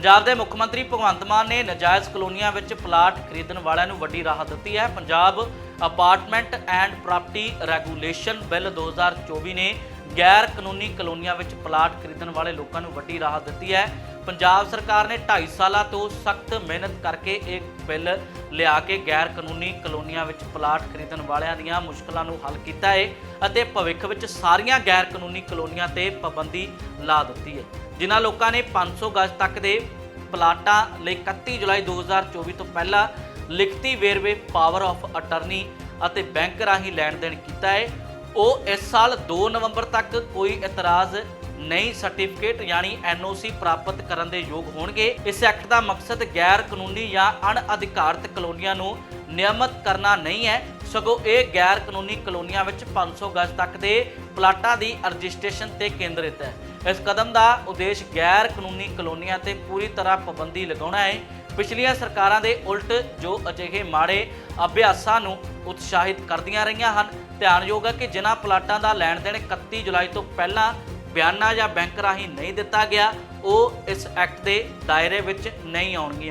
ਪੰਜਾਬ ਦੇ ਮੁੱਖ ਮੰਤਰੀ ਭਗਵੰਤ ਮਾਨ ਨੇ ਨਜਾਇਜ਼ ਕਲੋਨੀਆਂ ਵਿੱਚ ਪਲਾਟ ਖਰੀਦਣ ਵਾਲਿਆਂ ਨੂੰ ਵੱਡੀ ਰਾਹਤ ਦਿੱਤੀ ਹੈ। Punjab apartment and property regulation bill 2024 ਨੇ ਗੈਰ ਕਾਨੂੰਨੀ ਕਲੋਨੀਆਂ ਵਿੱਚ ਪਲਾਟ ਖਰੀਦਣ ਵਾਲੇ ਲੋਕਾਂ ਨੂੰ ਵੱਡੀ ਰਾਹਤ ਦਿੱਤੀ ਹੈ। ਪੰਜਾਬ ਸਰਕਾਰ ਨੇ 2.5 ਸਾਲਾਂ ਤੋਂ ਸਖਤ ਮਿਹਨਤ ਕਰਕੇ ਇਹ ਬਿੱਲ ਲਿਆ ਕੇ ਗੈਰ ਕਾਨੂੰਨੀ ਕਲੋਨੀਆਂ ਵਿੱਚ ਪਲਾਟ ਖਰੀਦਣ ਵਾਲਿਆਂ ਦੀਆਂ ਮੁਸ਼ਕਲਾਂ ਨੂੰ ਹੱਲ ਕੀਤਾ ਹੈ ਅਤੇ ਭਵਿੱਖ ਵਿੱਚ ਸਾਰੀਆਂ ਗੈਰ ਕਾਨੂੰਨੀ ਕਲੋਨੀਆਂ ਤੇ ਪਾਬੰਦੀ ਲਾ ਦਿੱਤੀ ਹੈ ਜਿਨ੍ਹਾਂ ਲੋਕਾਂ ਨੇ 500 ਗਜ਼ ਤੱਕ ਦੇ ਪਲਾਟਾਂ ਲਈ 31 ਜੁਲਾਈ 2024 ਤੋਂ ਪਹਿਲਾਂ ਲਿਖਤੀ ਵੇਰਵੇ ਪਾਵਰ ਆਫ ਅਟਰਨੀ ਅਤੇ ਬੈਂਕ ਰਾਹੀਂ ਲੈਣ ਦੇਣ ਕੀਤਾ ਹੈ ਉਹ ਇਸ ਸਾਲ 2 ਨਵੰਬਰ ਤੱਕ ਕੋਈ ਇਤਰਾਜ਼ ਨਹੀਂ ਸਰਟੀਫਿਕੇਟ ਯਾਨੀ ਐਨਓਸੀ ਪ੍ਰਾਪਤ ਕਰਨ ਦੇ ਯੋਗ ਹੋਣਗੇ। ਇਸ ਐਕਟ ਦਾ ਮਕਸਦ ਗੈਰ ਕਾਨੂੰਨੀ ਜਾਂ ਅਣਅਧਿਕਾਰਤ ਕਲੋਨੀਆਂ ਨੂੰ ਨਿਯਮਤ ਕਰਨਾ ਨਹੀਂ ਹੈ। ਸਗੋਂ ਇਹ ਗੈਰ ਕਾਨੂੰਨੀ ਕਲੋਨੀਆਂ ਵਿੱਚ 500 ਗਜ਼ ਤੱਕ ਦੇ ਪਲਾਟਾਂ ਦੀ ਰਜਿਸਟ੍ਰੇਸ਼ਨ ਤੇ ਕੇਂਦਰਿਤ ਹੈ। ਇਸ ਕਦਮ ਦਾ ਉਦੇਸ਼ ਗੈਰ ਕਾਨੂੰਨੀ ਕਲੋਨੀਆਂ ਤੇ ਪੂਰੀ ਤਰ੍ਹਾਂ ਪਾਬੰਦੀ ਲਗਾਉਣਾ ਹੈ। ਪਿਛਲੀਆਂ ਸਰਕਾਰਾਂ ਦੇ ਉਲਟ ਜੋ ਅਜਿਹੇ ਮਾੜੇ ਅਭਿਆਸਾਂ ਨੂੰ ਉਤਸ਼ਾਹਿਤ ਕਰਦੀਆਂ ਰਹੀਆਂ ਹਨ, ਧਿਆਨਯੋਗ ਹੈ ਕਿ ਜਿਨ੍ਹਾਂ ਪਲਾਟਾਂ ਦਾ ਲੈਣ ਦੇਣ 31 ਜੁਲਾਈ ਤੋਂ ਪਹਿਲਾਂ ਬਿਆਨਾ ਜਾਂ ਬੈਂਕ ਰਾਹੀਂ ਨਹੀਂ ਦਿੱਤਾ ਗਿਆ, ਉਹ ਇਸ ਐਕਟ ਦੇ ਦਾਇਰੇ ਵਿੱਚ ਨਹੀਂ ਆਉਣਗੀਆਂ।